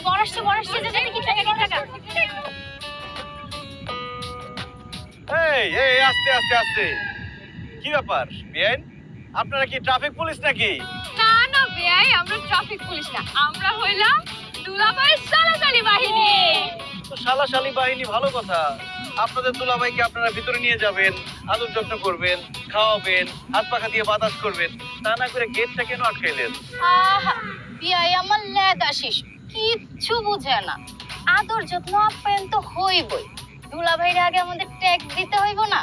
এই বড় আসছে বড় আসছে যে কি টাকা কি টাকা এই এই আস্তে আস্তে আস্তে। কি ব্যাপার বিআইন? আপনারা কি ট্রাফিক পুলিশ নাকি? না না বেয়াই আমরা ট্রাফিক পুলিশ না। আমরা হইলাম দুলাভাই সালাসালি বাহিনী। তো শালাশালী বাহিনী ভালো কথা। আপনাদের দুলাভাইকে আপনারা ভিতরে নিয়ে যাবেন আদর যত্ন করবেন খাওয়াবেন হাত পাখা দিয়ে বাতাস করবেন তা না করে গেটটা কেন আটকাইলেন? আহা বিয়াই আমার লেদ আসিস। কিচ্ছু বুঝে না আদর যত্ন আপ্যায়ন তো হইবই দুলাভাইরা আগে আমাদের ট্যাক্স দিতে হইব না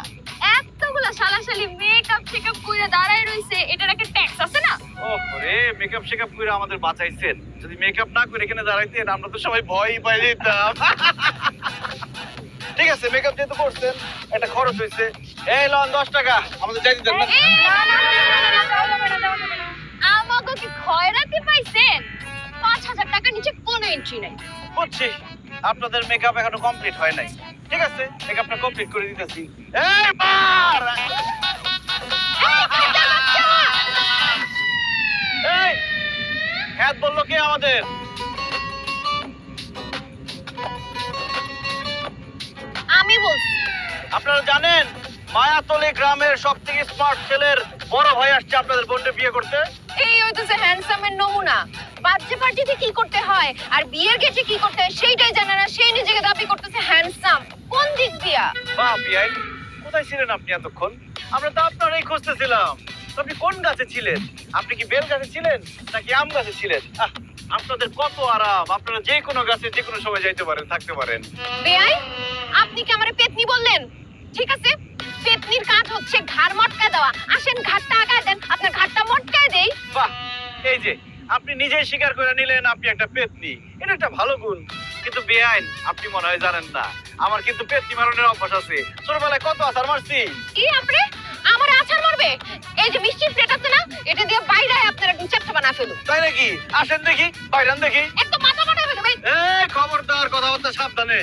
এতগুলা সালাসালি মেকআপ টেকআপ করে দাঁড়ায় রইছে এটার একটা ট্যাক্স আছে না ও রে মেকআপ শেকআপ করে আমাদের বাঁচাইছেন যদি মেকআপ না করে এখানে দাঁড়াইতেন আমরা তো সবাই ভয়ই পাই যেতাম ঠিক আছে মেকআপ যেহেতু করছেন একটা খরচ হয়েছে এই লন দশ টাকা আমাদের যাইতে দেন। আমাকে কি খয়রাতি পাইছেন হাজার টাকা নিচে কোনো এন্ট্রি নাই। বুঝছি। আপনাদের মেকআপ এখনও কমপ্লিট হয় নাই। ঠিক আছে মেকআপটা কমপ্লিট করে দিতেছি। এই মার! এই হ্যাঁ বলল কে আমাদের? আমি বলছি। আপনারা জানেন মায়াতলি গ্রামের সব থেকে স্মার্ট ছেলের বড় ভাই আসছে আপনাদের বোনকে বিয়ে করতে। এই হইতেছে হ্যান্ডসামের নমুনা। বাচ্চা পার্টিতে কি করতে হয়? আর বিয়ের গেটে কি করতে হয় সেইটাই জানে না সেই নিজেকে দাবি করতেছে হ্যান্ডসাম কোন দিক দিয়া? বাহ বিআই কোথায় ছিলেন আপনি এতক্ষণ? আমরা তো আপনারই খুঁজতেছিলাম। আপনি কোন গাছে ছিলেন? আপনি কি বেল গাছে ছিলেন? নাকি আম গাছে ছিলেন? আপনাদের কত আরাম। আপনারা যে কোনো গাছে যে কোনো সময় যাইতে পারেন থাকতে পারেন। বেআই আপনি কি হচ্ছে ঘাড় মটকা দেওয়া। আসেন ঘাটটা আগায় দেন। আপনার ঘাটটা মটকায় দেই। বাহ এই যে আপনি নিজেই স্বীকার করে নিলেন আপনি একটা পেতনি। এটা একটা ভালো গুণ। কিন্তু বেআইন আপনি মনে হয় জানেন না। আমার কিন্তু পেতনি মারণের অভ্যাস আছে। ছোটবেলায় কত আচার মারছি? কি আপনি? আমার আছাড় মারবে? এই যে মিষ্টির প্লেট আছে না এটা দিয়ে বাইরে আপনারা একদম বানা ফেলুন। তাই নাকি? আসেন দেখি বাইরান দেখি। একদম মাথা মাথা ফেলবে এই। খবরদার কথাবার্তা সাবধানে।